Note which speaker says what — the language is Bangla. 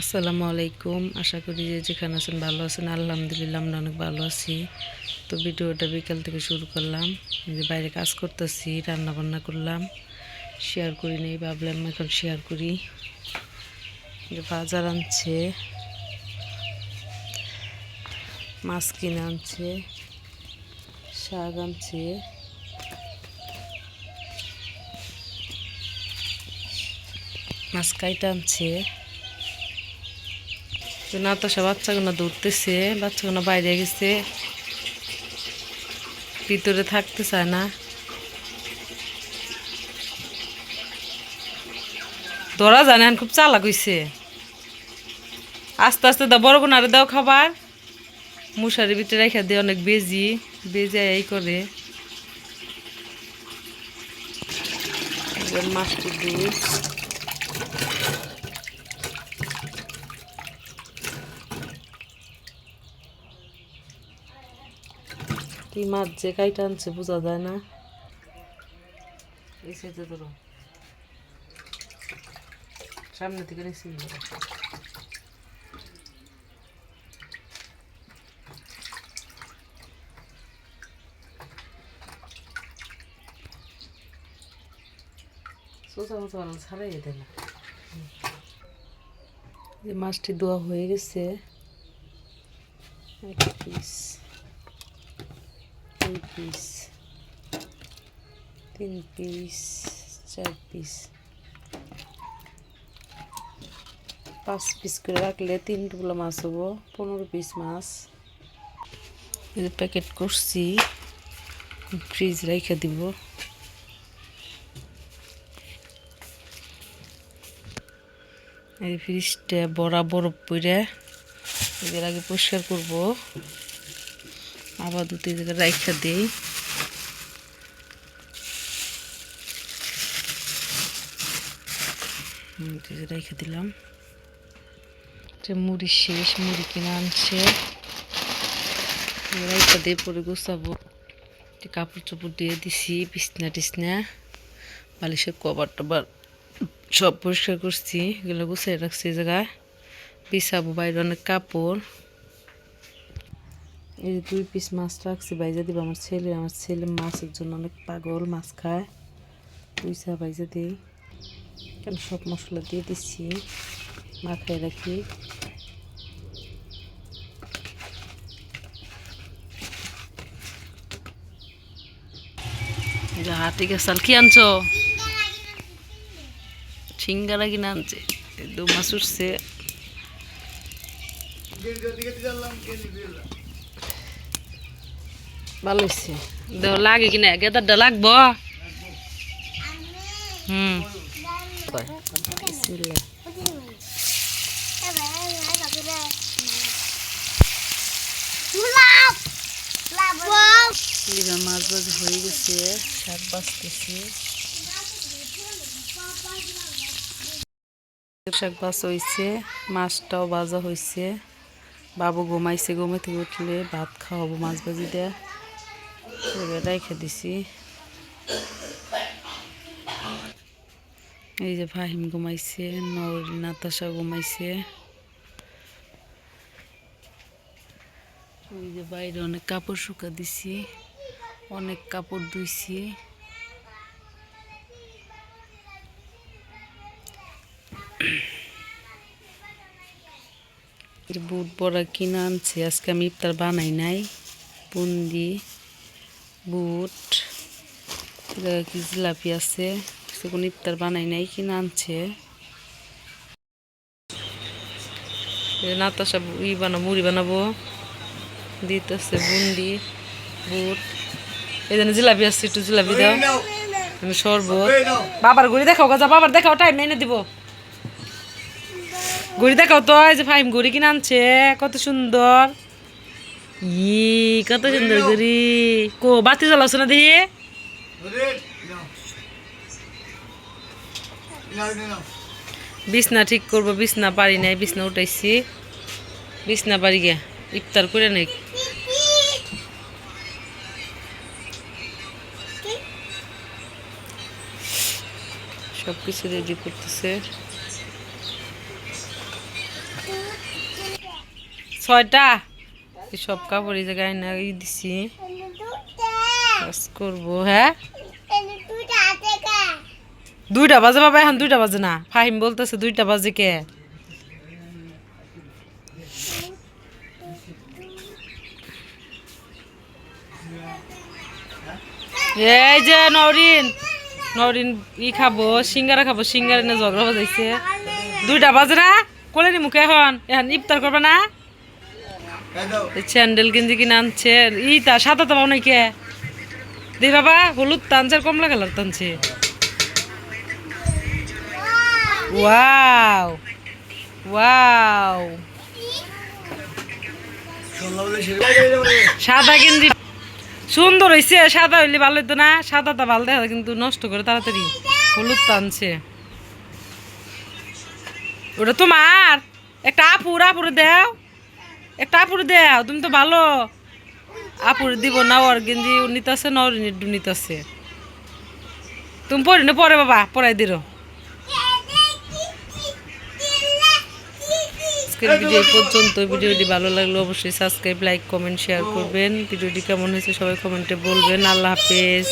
Speaker 1: আসসালামু আলাইকুম। আশা করি যে যেখানে আছেন ভালো আছেন। আলহামদুলিল্লাহ আমরা অনেক ভালো আছি। তো ভিডিওটা বিকাল থেকে শুরু করলাম। যে বাইরে কাজ করতেছি রান্না বান্না করলাম। শেয়ার করি নেই, ভাবলাম এখন শেয়ার করি। যে বাজার আনছে, মাছ কিনে আনছে, শাক আনছে, মাছ কাইটা আনছে। তো নাতাশা বাচ্চাগুলো দৌড়তেছে বাচ্চাগুলো বাইরে গেছে। ভিতরে থাকতে চায় না। ধরা জানে খুব চালাক হইছে। আস্তে আস্তে দাও, বড় কোনারে দাও খাবার। মশারির ভিতরে রেখে দিয়ে অনেক বেজি। বেজে এই করে। মাছটি দুধ কি মাছ যে কাইটা আনছে বোঝা যায় না। এই সাইডে ধরো। সামনে থেকে নিচ্ছি সোজা মতো ভালো ছাড়াই দেয় না। যে মাছটি দোয়া হয়ে গেছে। এক পিস। দুই পিস তিন পিস চার পিস পাঁচ পিস করে রাখলে তিন টুকরো মাছ হব, পনেরো পিস মাছ। প্যাকেট করছি ফ্রিজ রেখে দিব। এই ফ্রিজটা বড়া বরফ পরে এদের আগে পরিষ্কার করব। আবার দু, তিন জায়গায় রাইখা দিই। রাইখা দিলাম। যে মুড়ি শেষ, মুড়ি কিনে আনছে। রাইখা দিয়ে পরে গোছাবো। কাপড় চোপড় দিয়ে দিছি, বিছনা টিছনা, বালিশের কভার টবার সব পরিষ্কার করছি। এগুলো গুছিয়ে রাখছি জায়গায়। বিছাবো বাইরে অনেক কাপড়। এই যে দুই পিস মাছ রাখছি, বাইজা দিব আমার ছেলে। আমার ছেলে মাছের জন্য অনেক পাগল, মাছ খায়। পয়সা বাইজা দিই। কেন সব মশলা দিয়ে দিচ্ছি? মাখায় রাখি হাতে গেছাল কি আনছো? সিঙ্গারা কিনা আনছে। দু মাছ উঠছে। ভালো হয়েছে লাগে কিনা গেদারটা লাগবো। হুম। মাছ বাজ হয়ে গেছে শাক বাঁচতেছি। শাক বাস হয়েছে মাছটাও ভাজা হয়েছে বাবু ঘুমাইছে ঘুমে থেকে উঠলে ভাত খাওয়াবো মাছ ভাজি দেয়া এবার রেখে দিছি। এই যে ফাহিম ঘুমাইছে, নর, নাতাশা ঘুমাইছে। ওই যে বাইরে অনেক কাপড় শুকা দিছি, অনেক কাপড় ধুইছি। বুট বড়া কিনে আনছি, আজকে আমি ইফতার বানাই নাই, বুন্দি। বুট কি জিলাপি আছে? সেগুলো ইফতার বানাই নাই কিনে আনছে? নাতাশা ই বানাবো, মুড়ি বানাবো। দিতেছে বুন্দি, বুট। এই জন্য জিলাপি আসছে একটু জিলাপি দাও। আমি শরবত। বাবার ঘুরি দেখাও গাজা বাবার দেখাও টাইম এনে দিব। ঘুড়ি দেখাও তো, এই যে ফাইম ঘুড়ি কিনে আনছে, কত সুন্দর। ই, কত সুন্দর ঘুড়ি কো, বাতি জ্বালাছো না দেখি বিছনা ঠিক করব, বিছনা পারি নাই, বিছনা উঠাইছি। বিছনা পারি গে ইফতার করে নেই। সব কিছু রেডি করতেছে। ছয়টা? এই সব কাপড় এই জায়গায় না ই দিছি। কাজ করব হ্যাঁ? দুইটা বাজে বাবা এখন দুইটা বাজে না। ফাহিম বলতেছে দুইটা বাজে কে? এই যে নরিন নরিন ই খাব সিঙ্গারা খাব সিঙ্গারা না ঝগড়া বাজাইছে। দুইটা বাজে না? কোলে নি মুখে এখন এখন ইফতার করবে না? স্যান্ডেল গেঞ্জি কিনে আনছে। ই তা, সাদা তো পাও নাই দি বাবা, হলুদ টানছে কমলা কালার টানছে ওয়াও ওয়াও। সাদা গেঞ্জি, সুন্দর হয়েছে সাদা হইলে ভালো হইতো না। সাদাটা ভালো দেখা কিন্তু নষ্ট করে তাড়াতাড়ি। হলুদ টানছে ওটা তোমার, একটা আপুর, আপুরে দাও। একটা আপুরে দাও তুমি তো ভালো। আপুরে দিব না ওর গেঞ্জি ও নিতেছে না ওর নিতেছে। তুমি পড়ি না পরে বাবা পড়াই দিল আজকের ভিডিও পর্যন্ত। ভিডিওটি ভালো লাগলে অবশ্যই সাবস্ক্রাইব লাইক কমেন্ট শেয়ার করবেন। ভিডিওটি কেমন হয়েছে সবাই কমেন্টে বলবেন। আল্লাহ হাফেজ।